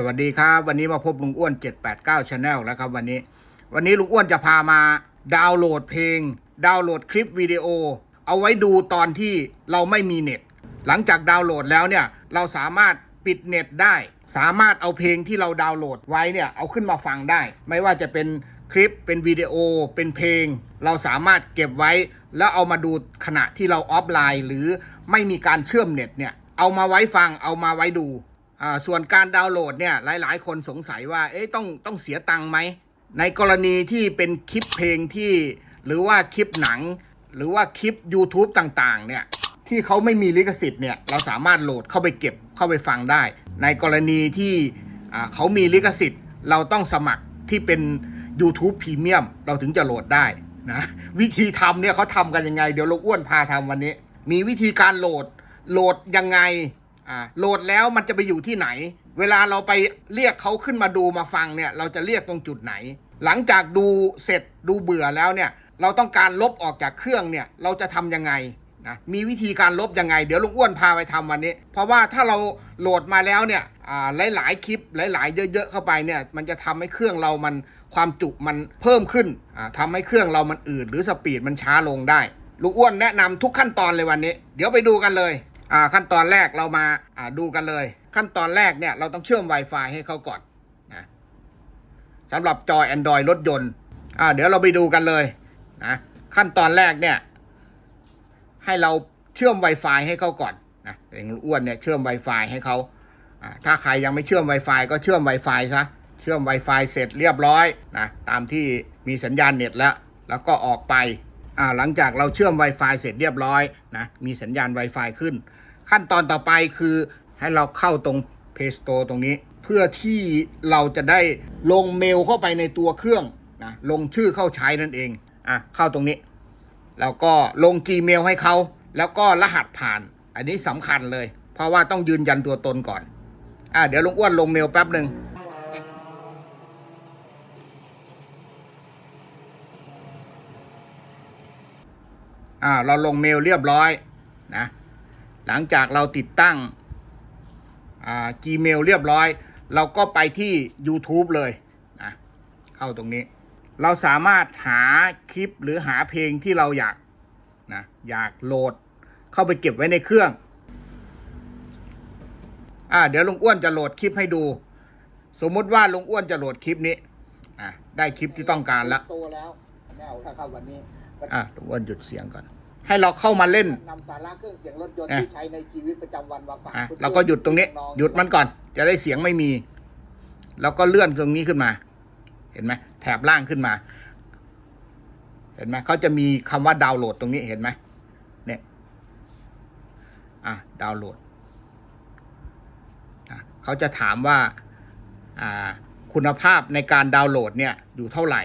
สวัสดีครับ วันนี้มาพบลุงอ้วน 789 Channel แล้วครับวันนี้ วันนี้ลุงอ้วนจะพามาดาวน์โหลดเพลง ดาวน์โหลดคลิปวิดีโอ เอาไว้ดูตอนที่เราไม่มีเน็ต หลังจากดาวน์โหลดแล้วเนี่ย เราสามารถปิดเน็ตได้ สามารถเอาเพลงที่เราดาวน์โหลดไว้เนี่ยเอาขึ้นมาฟังได้ ไม่ว่าจะเป็นคลิปเป็นวิดีโอเป็นเพลง เราสามารถเก็บไว้ แล้วเอามาดูขณะที่เราออฟไลน์ หรือไม่มีการเชื่อมเน็ตเนี่ยเอามาไว้ฟังเอามาไว้ดู ส่วนการดาวน์โหลดเนี่ยหลาย ๆ คนสงสัยว่าเอ๊ะต้องต้องเสียตังค์ไหม ในกรณีที่เป็นคลิปเพลงที่ หรือว่าคลิปหนัง หรือว่าคลิป YouTube ต่างๆ เนี่ยที่เขาไม่มีลิขสิทธิ์เนี่ยเราสามารถโหลดเข้าไปเก็บเข้าไปฟังได้ ในกรณีที่อ่าเขามีลิขสิทธิ์ เราต้องสมัครที่เป็น YouTube Premium เราถึงจะโหลดได้นะวิธีทำเนี่ยเขาทำกันยังไง เดี๋ยวลูกอ้วนพาทำวันนี้ มีวิธีการโหลดโหลดยังไง อ่าโหลดแล้วมันจะไปอยู่ที่ไหน เวลาเราไปเรียกเขาขึ้นมาดูมาฟังเนี่ย เราจะเรียกตรงจุดไหน หลังจากดูเสร็จดูเบื่อแล้วเนี่ย เราต้องการลบออกจากเครื่องเนี่ย เราจะทำยังไงนะมีวิธีการลบยังไง เดี๋ยวลุงอ้วนพาไปทำวันนี้ เพราะว่าถ้าเราโหลดมาแล้วเนี่ยหลายๆ คลิปหลาย ๆ เยอะ ๆ เข้าไปเนี่ยมันจะทำให้เครื่องเรามันความจุมันเพิ่มขึ้นอ่าทำให้เครื่องเรามันอืดหรือสปีดมันช้าลงได้ลุงอ้วนแนะนำทุกขั้นตอนเลยวันนี้ เดี๋ยวไปดูกันเลย ขั้นตอนแรกเรามาดูกันเลย ขั้นตอนแรกเนี่ยเราต้องเชื่อม Wi-Fi ให้เขาก่อนนะสำหรับจอ Android รถยนต์เดี๋ยวเราไปดูกันเลยนะขั้นตอนแรกเนี่ย ให้เราเชื่อม Wi-Fi ให้เขาก่อนนะอย่างอ้วนเนี่ยเชื่อม Wi-Fi ให้เขาถ้าใครยังไม่เชื่อม Wi-Fi ก็เชื่อม Wi-Fi ซะเชื่อม Wi-Fi เสร็จเรียบร้อยนะตามที่มีสัญญาณเน็ตแล้ว แล้วก็ออกไป หลังจากเราเชื่อม Wi-Fi เสร็จเรียบร้อยนะมีสัญญาณ Wi-Fi ขึ้น ขั้นตอนต่อไปคือให้เราเข้าตรง Play Store ตรงนี้ เพื่อที่เราจะได้ลงเมลเข้าไปในตัวเครื่องนะลงชื่อเข้าใช้นั่นเองอะเข้าตรงนี้ แล้วก็ลง Gmail ให้เขา แล้วก็รหัสผ่าน อันนี้สำคัญเลย เพราะว่าต้องยืนยันตัวตนก่อนอะเดี๋ยวลุงอ้วนลงเมลแป๊บหนึ่ง อ่าเราลงเมลเรียบร้อยนะหลังจากเราติดตั้งอ่า Gmail เรียบร้อย เราก็ไปที่ YouTube เลยนะเข้าตรงนี้ เราสามารถหาคลิปหรือหาเพลงที่เราอยากนะอยากโหลดเข้าไปเก็บไว้ในเครื่องอ่าเดี๋ยวลุงอ้วนจะโหลดคลิปให้ดู สมมติว่าลุงอ้วนจะโหลดคลิปนี้อะได้คลิปที่ต้องการแล้ว โตแล้วแนวถ้าเข้าวันนี้ อะลุงอ้วนหยุดเสียงก่อน ให้เราเข้ามาเล่นนำสาระเครื่องเสียงรถยนต์อะที่ใช้ในชีวิตประจำวันมาฝากอะพื่อนๆเราก็หยุดตรงนี้องๆหยุดมันก่อน จะได้เสียงไม่มี แล้วก็เลื่อนตรงนี้ขึ้นมา เห็นไหมแถบล่างขึ้นมา เห็นไหมเขาจะมีคำว่าดาวน์โหลดตรงนี้เห็นไหมเนี่ยอะดาวน์โหลดอะเขาจะถามว่าอ่าคุณภาพในการดาวน์โหลดเนี่ยอยู่เท่าไหร่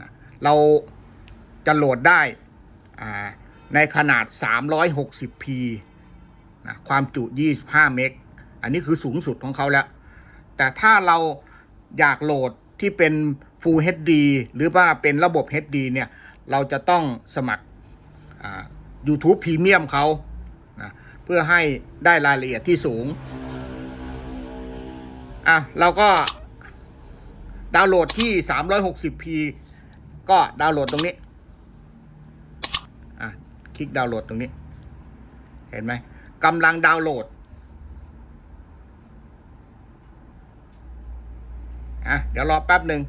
นะเรา จะโหลดได้ในขนาด 360p นะความจุ 25 เมก อันนี้คือสูงสุดของเขาแล้ว แต่ถ้าเราอยากโหลดที่เป็น Full HD หรือว่าเป็นระบบ HD เนี่ย เราจะต้องสมัคร YouTube Premium เขานะเพื่อให้ได้รายละเอียดที่สูง อะ เราก็ดาวน์โหลดที่ 360p ก็ดาวน์โหลดตรงนี้ คลิกดาวน์โหลดตรงนี้ เห็นไหมกำลังดาวน์โหลดอะเดี๋ยวรอแป๊บหนึ่ง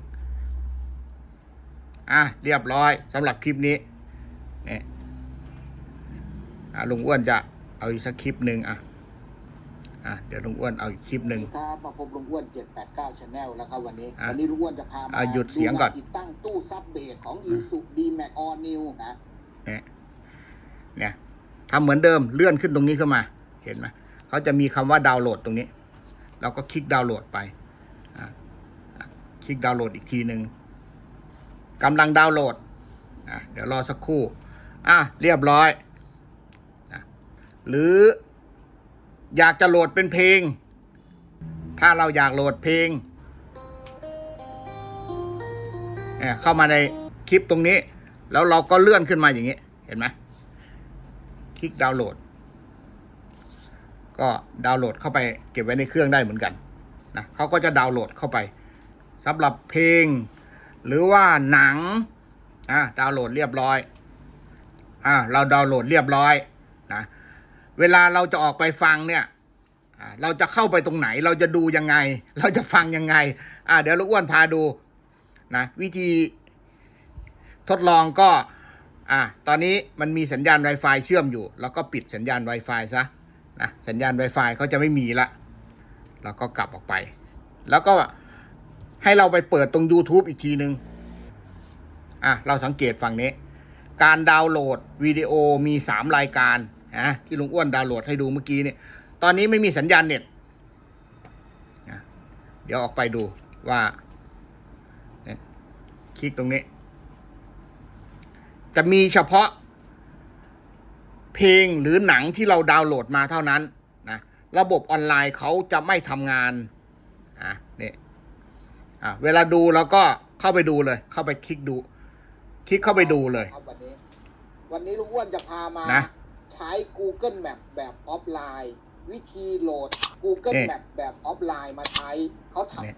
อะเรียบร้อยสำหรับคลิปนี้เนี่ยอะลุงอ้วนจะเอาอีกสักคลิปหนึ่งอะอะเดี๋ยวลุงอ้วนเอาอีกคลิปหนึ่งครับมาพบลุงอ้วน789 Channel แล้วครับวันนี้อะวันนี้ลุงอ้วนจะพามาอะหยุดเสียงก่อนติดตั้งตู้ซับเบสของ i s u d m a x All New นะเนี่ย เนี่ยทำเหมือนเดิมเลื่อนขึ้นตรงนี้ขึ้นมา เห็นไหมเขาจะมีคำว่าดาวน์โหลดตรงนี้ เราก็คลิกดาวน์โหลดไปคลิกดาวน์โหลดอีกทีหนึ่งกำลังดาวน์โหลดเดี๋ยวรอสักครู่อะเรียบร้อย หรืออยากจะโหลดเป็นเพลง ถ้าเราอยากโหลดเพลง เข้ามาในคลิปตรงนี้ แล้วเราก็เลื่อนขึ้นมาอย่างนี้ เห็นไหม ลิกดาวน์โหลด ก็ดาวน์โหลดเข้าไปเก็บไว้ในเครื่องได้เหมือนกันนะเขาก็จะดาวน์โหลดเข้าไปสำหรับเพลง หรือว่าหนังอะดาวน์โหลดเรียบร้อยอะเราดาวน์โหลดเรียบร้อยนะเวลาเราจะออกไปฟังเนี่ยเราจะเข้าไปตรงไหนเราจะดูยังไง เราจะฟังยังไง อะเดี๋ยวลูกอ้วนพาดูนะวิธีทดลองก็ อะตอนนี้มันมีสัญญาณ Wi-Fi เชื่อมอยู่ แล้วก็ปิดสัญญาณ Wi-Fi ซะนะสัญญาณ Wi-Fi เขาจะไม่มีละเราก็กลับออกไป แล้วก็ให้เราไปเปิดตรง YouTube อีกทีนึงอะเราสังเกตฝั่งนี้ การดาวน์โหลดวิดีโอมี 3 รายการนะที่ลุงอ้วนดาวน์โหลดให้ดูเมื่อกี้เนี่ยตอนนี้ไม่มีสัญญาณเน็ตเดี๋ยวออกไปดูว่าคลิกตรงนี้ จะมีเฉพาะ เพลงหรือหนังที่เราดาวน์โหลดมาเท่านั้นนะระบบออนไลน์เขาจะไม่ทำงานอะนี่อะเวลาดูเราก็เข้าไปดูเลย เข้าไปคลิกดู คลิกเข้าไปดูเลย ครับวันนี้ วันนี้ลุงอ้วนจะพามานะ ใช้ Google Map แบบออฟไลน์ วิธีโหลด Google นี่ Map แบบออฟไลน์มาใช้เขาทเนี่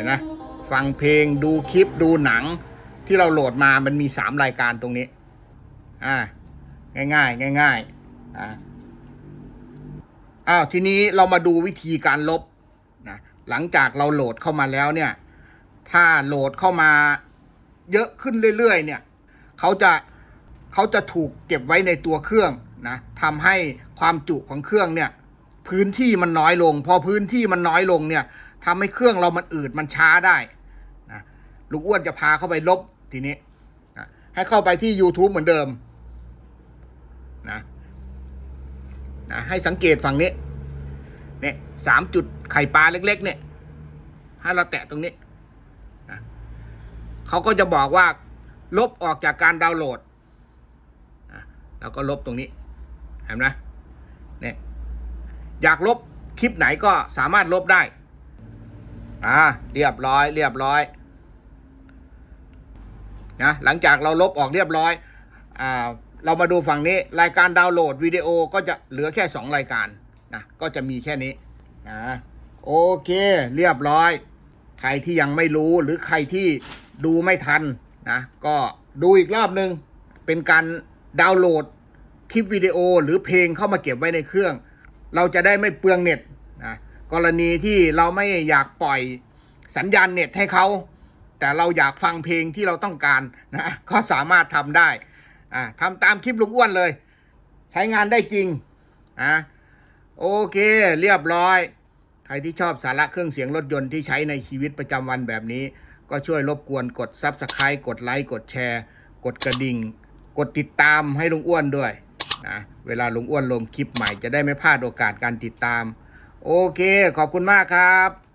ห็นไหมฟังเพลงดูคลิปดูหนัง ที่เราโหลดมามันมีสามรายการตรงนี้ อ่า ง่ายๆง่ายๆอ่าอ้าวทีนี้เรามาดูวิธีการลบนะหลังจากเราโหลดเข้ามาแล้วเนี่ย ถ้าโหลดเข้ามาเยอะขึ้นเรื่อยๆ เนี่ยเขาจะเขาจะถูกเก็บไว้ในตัวเครื่องนะทำให้ความจุของเครื่องเนี่ย พื้นที่มันน้อยลง พอพื้นที่มันน้อยลงเนี่ย ทำให้เครื่องเรามันอืดมันช้าได้นะลูกอ้วนจะพาเข้าไปลบทีนี้นะให้เข้าไปที่ YouTube เหมือนเดิมนะนะให้สังเกตฝั่งนี้เนี่ยสามจุดไข่ปลาเล็ก ๆ เนี่ยให้เราแตะตรงนี้นะเขาก็จะบอกว่า ลบออกจากการดาวน์โหลดนะแล้วก็ลบตรงนี้เห็นไหมเนี่ยอยากลบคลิปไหนก็สามารถลบได้ อ่าเรียบร้อยเรียบร้อยนะหลังจากเราลบออกเรียบร้อยอ่าเรามาดูฝั่งนี้รายการดาวน์โหลดวิดีโอก็จะเหลือแค่สองรายการนะก็จะมีแค่นี้อ่าโอเคเรียบร้อย ใครที่ยังไม่รู้หรือใครที่ดูไม่ทันนะก็ดูอีกรอบนึง เป็นการดาวน์โหลดคลิปวิดีโอหรือเพลงเข้ามาเก็บไว้ในเครื่อง เราจะได้ไม่เปลืองเน็ต กรณีที่เราไม่อยากปล่อยสัญญาณเน็ตให้เขา แต่เราอยากฟังเพลงที่เราต้องการนะก็สามารถทำได้อ่าทำตามคลิปลุงอ้วนเลย ใช้งานได้จริงอะโอเคเรียบร้อย ใครที่ชอบสาระเครื่องเสียงรถยนต์ที่ใช้ในชีวิตประจำวันแบบนี้ ก็ช่วยรบกวนกด Subscribe กดไลค์กดแชร์ กดกระดิ่ง กดติดตามให้ลุงอ้วนด้วยนะเวลาลุงอ้วนลงคลิปใหม่จะได้ไม่พลาดโอกาสการติดตาม โอเค ขอบคุณมากครับ